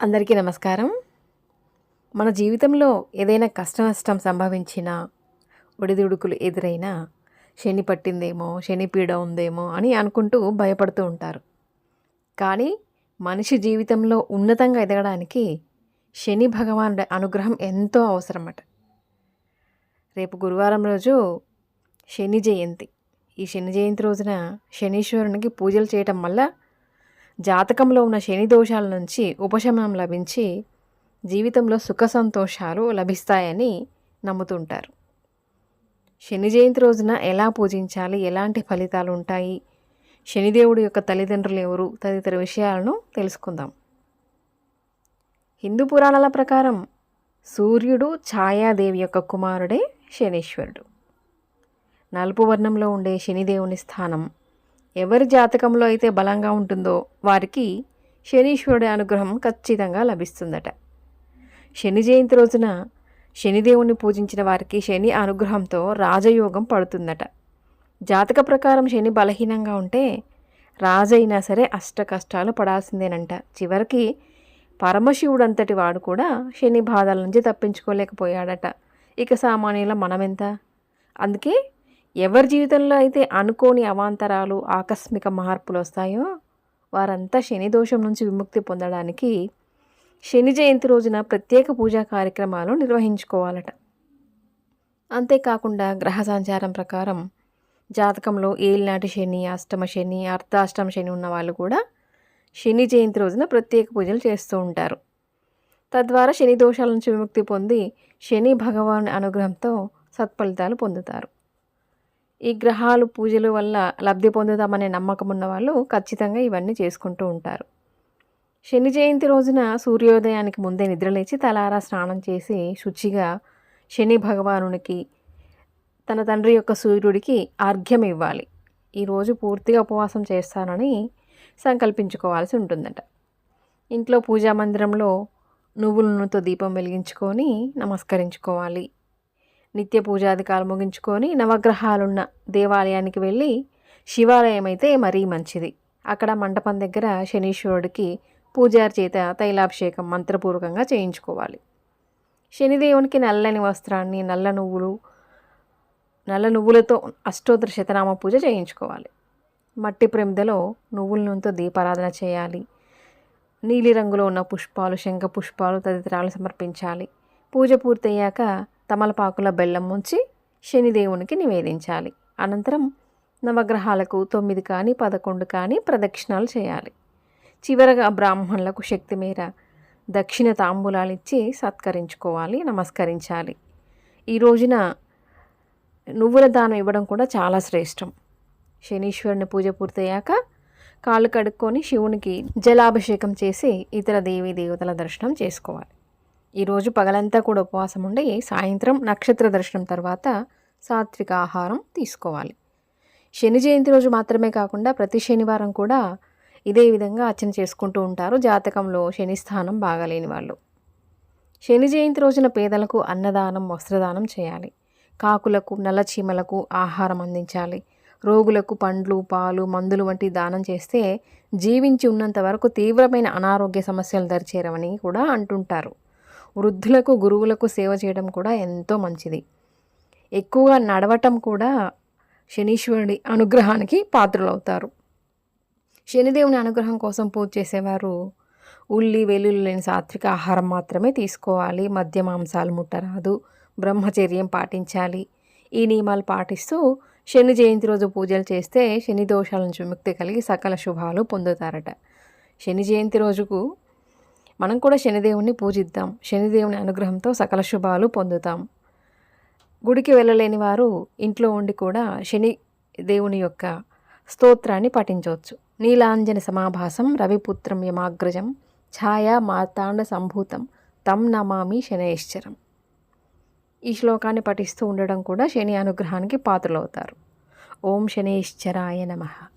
అందరికీ నమస్కారం. మన జీవితంలో ఏదైనా కష్ట నష్టం సంభవించినా ఒడిదుడుకులు ఎదురైనా శని పట్టిందేమో శని పీడ ఉందేమో అని అనుకుంటూ భయపడుతూ ఉంటారు. కానీ మనిషి జీవితంలో ఉన్నతంగా ఎదగడానికి శని భగవానుడి అనుగ్రహం ఎంతో అవసరమట. రేపు గురువారం రోజు శని జయంతి. ఈ శని జయంతి రోజున శనీశ్వరునికి పూజలు చేయటం వల్ల జాతకంలో ఉన్న శని దోషాల నుంచి ఉపశమనం లభించి జీవితంలో సుఖ సంతోషాలు లభిస్తాయని నమ్ముతుంటారు. శని జయంతి రోజున ఎలా పూజించాలి? ఎలాంటి ఫలితాలు ఉంటాయి? శనిదేవుడి యొక్క తల్లిదండ్రులు ఎవరు? తదితర విషయాలను తెలుసుకుందాం. హిందూ పురాణాల ప్రకారం సూర్యుడు ఛాయాదేవి యొక్క కుమారుడే శనీశ్వరుడు. నలుపు వర్ణంలో ఉండే శనిదేవుని స్థానం ఎవరి జాతకంలో అయితే బలంగా ఉంటుందో వారికి శనీశ్వరుడి అనుగ్రహం ఖచ్చితంగా లభిస్తుందట. శని జయంతి రోజున శనిదేవుని పూజించిన వారికి శని అనుగ్రహంతో రాజయోగం పడుతుందట. జాతక ప్రకారం శని బలహీనంగా ఉంటే రాజైనా సరే అష్ట కష్టాలు పడాల్సిందేనంట. చివరికి పరమశివుడు అంతటి వాడు కూడా శని బాధల నుంచి తప్పించుకోలేకపోయాడట. ఇక సామాన్యుల మనమెంత? అందుకే ఎవరి జీవితంలో అయితే అనుకోని అవాంతరాలు ఆకస్మిక మార్పులు వస్తాయో వారంతా శని దోషం నుంచి విముక్తి పొందడానికి శని జయంతి రోజున ప్రత్యేక పూజా కార్యక్రమాలు నిర్వహించుకోవాలట. అంతేకాకుండా గ్రహ సంచారం ప్రకారం జాతకంలో ఏలినాటి శని అష్టమ శని అర్ధాష్టమ శని ఉన్న వాళ్ళు కూడా శని జయంతి రోజున ప్రత్యేక పూజలు చేస్తూ ఉంటారు. తద్వారా శని దోషాల నుంచి విముక్తి పొంది శని భగవాన్ అనుగ్రహంతో సత్ఫలితాలు పొందుతారు. ఈ గ్రహాలు పూజలు వల్ల లబ్ధి పొందుతామనే నమ్మకం ఉన్నవాళ్ళు ఖచ్చితంగా ఇవన్నీ చేసుకుంటూ ఉంటారు. శని జయంతి రోజున సూర్యోదయానికి ముందే నిద్రలేచి తలారా స్నానం చేసి శుచిగా శని భగవానునికి తన తండ్రి యొక్క సూర్యుడికి అర్ఘ్యం ఇవ్వాలి. ఈరోజు పూర్తిగా ఉపవాసం చేస్తానని సంకల్పించుకోవాల్సి ఉంటుందట. ఇంట్లో పూజా మందిరంలో నువ్వుల నూనెతో దీపం వెలిగించుకొని నమస్కరించుకోవాలి. నిత్య పూజాధికాలు ముగించుకొని నవగ్రహాలున్న దేవాలయానికి వెళ్ళి శివాలయం అయితే మరీ మంచిది. అక్కడ మండపం దగ్గర శనీశ్వరుడికి పూజారి చేత తైలాభిషేకం మంత్రపూర్వకంగా చేయించుకోవాలి. శనిదేవునికి నల్లని వస్త్రాన్ని నల్ల నువ్వులు నల్ల నువ్వులతో అష్టోత్తర శతనామ పూజ చేయించుకోవాలి. మట్టి ప్రమిదలో నువ్వుల నూనెతో దీపారాధన చేయాలి. నీలిరంగులో ఉన్న పుష్పాలు శంఖ పుష్పాలు తదితరాలు సమర్పించాలి. పూజ పూర్తయ్యాక తమలపాకుల బెల్లం ముంచి శనిదేవునికి నివేదించాలి. అనంతరం నవగ్రహాలకు తొమ్మిది కానీ పదకొండు కానీ ప్రదక్షిణాలు చేయాలి. చివరగా బ్రాహ్మణులకు శక్తి మేర దక్షిణ తాంబూలాలు ఇచ్చి సత్కరించుకోవాలి నమస్కరించాలి. ఈ రోజున నువ్వుల దానం ఇవ్వడం కూడా చాలా శ్రేష్టం. శనీశ్వరుని పూజ పూర్తయ్యాక కాళ్ళు కడుక్కొని శివునికి జలాభిషేకం చేసి ఇతర దేవీ దేవతల దర్శనం చేసుకోవాలి. ఈరోజు పగలంతా కూడా ఉపవాసం ఉండి సాయంత్రం నక్షత్ర దర్శనం తర్వాత సాత్విక ఆహారం తీసుకోవాలి. శని జయంతి రోజు మాత్రమే కాకుండా ప్రతి శనివారం కూడా ఇదే విధంగా అర్చన చేసుకుంటూ ఉంటారు. జాతకంలో శని స్థానం బాగాలేని వాళ్ళు. శని జయంతి రోజున పేదలకు అన్నదానం వస్త్రదానం చేయాలి. కాకులకు నల్లచీమలకు ఆహారం అందించాలి. రోగులకు పండ్లు పాలు మందులు వంటి దానం చేస్తే జీవించి ఉన్నంత వరకు తీవ్రమైన అనారోగ్య సమస్యలు దరిచేరవని కూడా అంటుంటారు. వృద్ధులకు గురువులకు సేవ చేయడం కూడా ఎంతో మంచిది. ఎక్కువగా నడవటం కూడా శనీశ్వరుడి అనుగ్రహానికి పాత్రలవుతారు. శనిదేవుని అనుగ్రహం కోసం పూజ చేసేవారు ఉల్లి వెల్లుల్లి లేని సాత్విక ఆహారం మాత్రమే తీసుకోవాలి. మద్య మాంసాలు ముట్టరాదు. బ్రహ్మచర్యం పాటించాలి. ఈ నియమాలు పాటిస్తూ శని జయంతి రోజు పూజలు చేస్తే శని దోషాల నుంచి విముక్తి కలిగి సకల శుభాలు పొందుతారట. శని జయంతి రోజుకు మనం కూడా శనిదేవుని పూజిద్దాం. శనిదేవుని అనుగ్రహంతో సకల శుభాలు పొందుతాం. గుడికి వెళ్ళలేని వారు ఇంట్లో ఉండి కూడా శని దేవుని యొక్క స్తోత్రాన్ని పఠించవచ్చు. నీలాంజన సమాభాసం రవిపుత్రం యమాగ్రజం ఛాయా మార్తాండ సంభూతం తం నమామి శనేశ్వరం ఈ శ్లోకాన్ని పఠిస్తూ ఉండడం కూడా శని అనుగ్రహానికి పాత్రలవుతారు. ఓం శనేశ్వరాయ నమః.